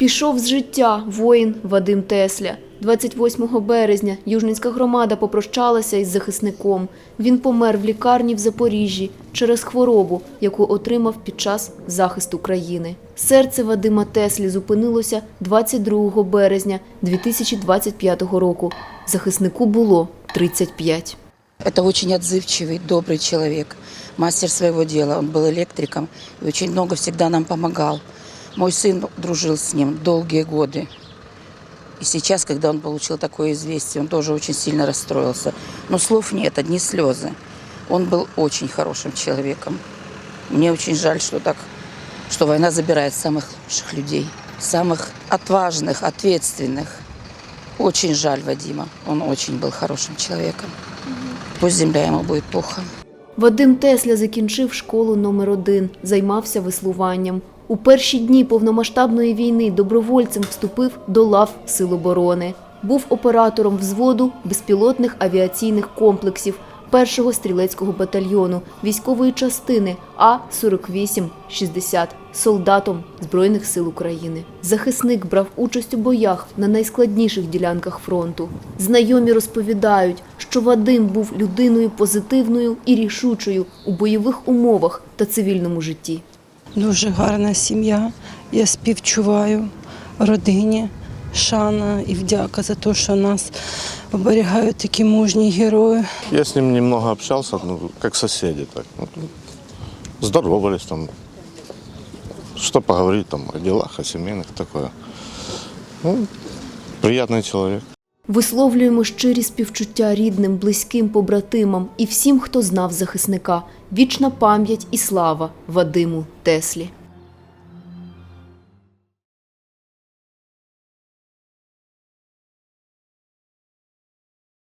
Пішов з життя воїн Вадим Тесля. 28 березня Южницька громада попрощалася із захисником. Він помер в лікарні в Запоріжжі через хворобу, яку отримав під час захисту країни. Серце Вадима Теслі зупинилося 22 березня 2025 року. Захиснику було 35. Это очень отзывчивый, добрый человек, мастер своего дела. Он был электриком и очень много всегда нам помогал. Мой сын дружил с ним долгие годы. И сейчас, когда он получил такое известие, он тоже очень сильно расстроился. Но слов нет, одни слезы. Он был очень хорошим человеком. Мне очень жаль, что так, что война забирает самых лучших людей, самых отважных, ответственных. Очень жаль Вадима. Он очень был хорошим человеком. Пусть земля ему будет пухом. Вадим Тесля закінчив школу номер 1 займався веслуванням. У перші дні повномасштабної війни добровольцем вступив до лав Сил оборони. Був оператором взводу безпілотних авіаційних комплексів першого стрілецького батальйону військової частини А-4860, солдатом Збройних сил України. Захисник брав участь у боях на найскладніших ділянках фронту. Знайомі розповідають, що Вадим був людиною позитивною і рішучою у бойових умовах та цивільному житті. Дуже гарна сім'я. Я співчуваю родині, шана і вдяка за те, що нас оберігають такі мужні герої. Я с ним немного общался, ну, как соседи. Так. Ну, здоровались там. Что поговорить там о делах, о семейных, такое. Ну, приятный человек. Висловлюємо щирі співчуття рідним, близьким побратимам і всім, хто знав захисника. Вічна пам'ять і слава Вадиму Теслі.